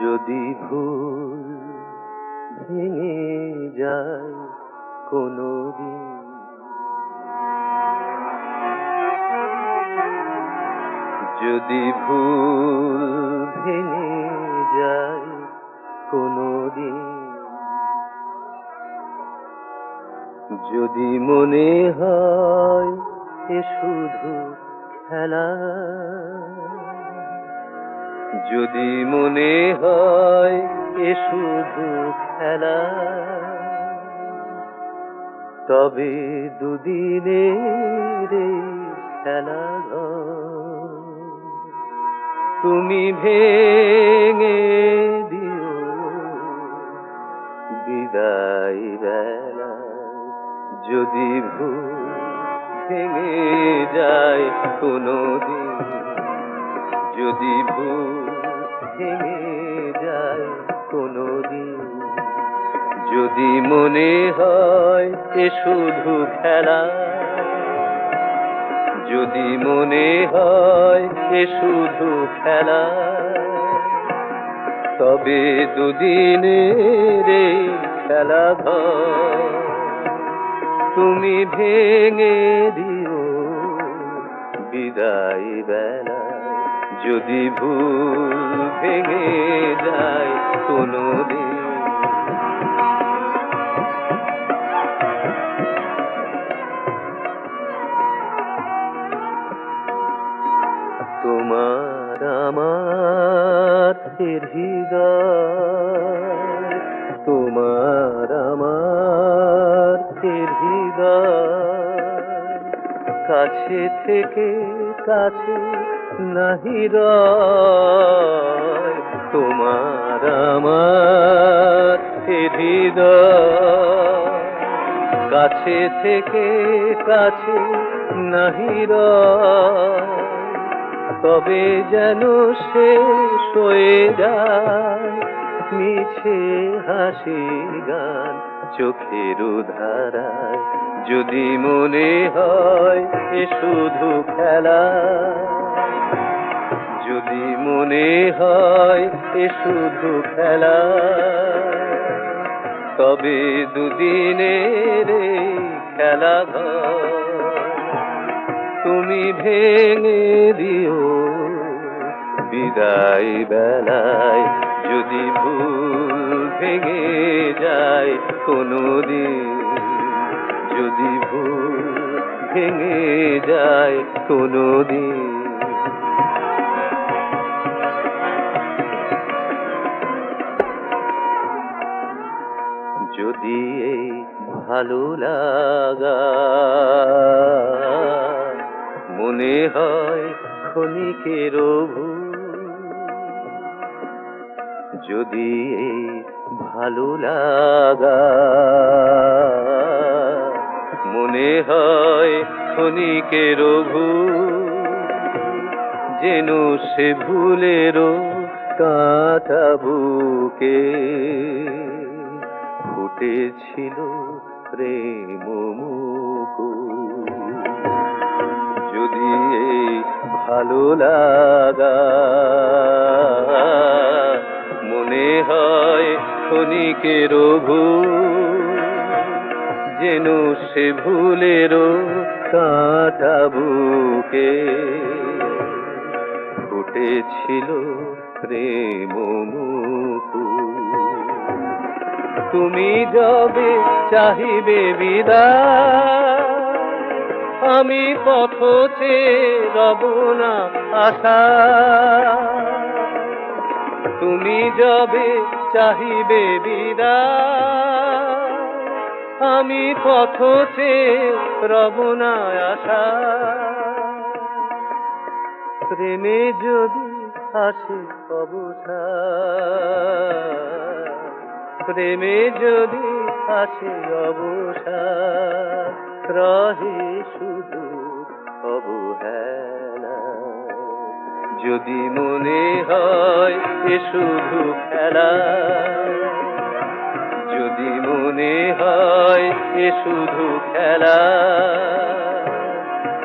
যদি ভুল ভেঙে যায় কোনো দিন যদি ভুল ভেঙে যায় কোনো দিন যদি মনে হয় এ শুধু খেলা যদি মনে হয় এ শুধু খেলা, তবে দুদিনে রে খেলা তুমি ভেঙে দিও বিদায় বেলা, যদি ভুল ভেঙে যায় কোনো দিন যদি ভুল ভেঙে যায় কোনো দিন যদি মনে হয় এ শুধু খেলা, যদি মনে হয় এ শুধু খেলা, তবে দুদিনের খেলা ঘর তুমি ভেঙে দিও বিদায় বেলা। যদি ভুল ভেঙে যায় কোনো তোমার আমার হৃদয় তোমার আমার হৃদয় কাছে থেকে কাছে নাহি তোমার আমার হৃদয়। কাছে থেকে কাছে নাহি তবে যেন শেষ হয়ে যায় মিছে হাসি গান চোখের ধারায় যদি মনে হয় এ শুধু খেলা যদি মনে হয় এ শুধু খেলা, তবে দুদিনের খেলা তুমি ভেঙে দিও বিদায় বেলায়। যদি ভুল ভেঙে যায় কোনো দিন যদি ভুল ভেঙে যায় কোনো দিন যদি ভালো লাগা। মনে হয় ক্ষণিকের যদি ভালো লাগা। মনে হয় ক্ষণিকের যেন সে ভুলেরও কাঁটা বুকে। ফুটেছিল প্রেম যদি এই ভালো লাগা মনে হয় ক্ষণিকের ভুল যেন সে ভুলেরও কাঁটা বুকে। ফুটেছিল প্রেম মুকুল। তুমি যবে চাহিবে বিদায়, আমি পথতে রব না আশা। তুমি যবে চাহিবে বিদায়, আমি পথতে রব না আশা। প্রেমে যদি আসে অবসাদ প্রেমে যদি আসে অবসাদ, রহে শুধু অবহেলা। যদি মনে হয় এ শুধু খেলা, যদি মনে হয় এ শুধু খেলা,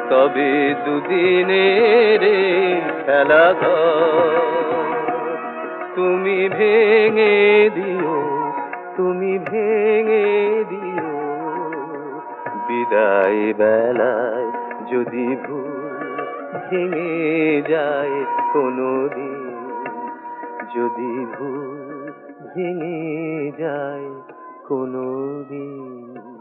তবে দুদিনের খেলা তুমি ভেঙে দিও তুমি ভেঙে দিও। বিদায় বেলায় যদি ভুল ভেঙে যায় কোনো দিন যদি ভুল ভেঙে যায় কোনো দিন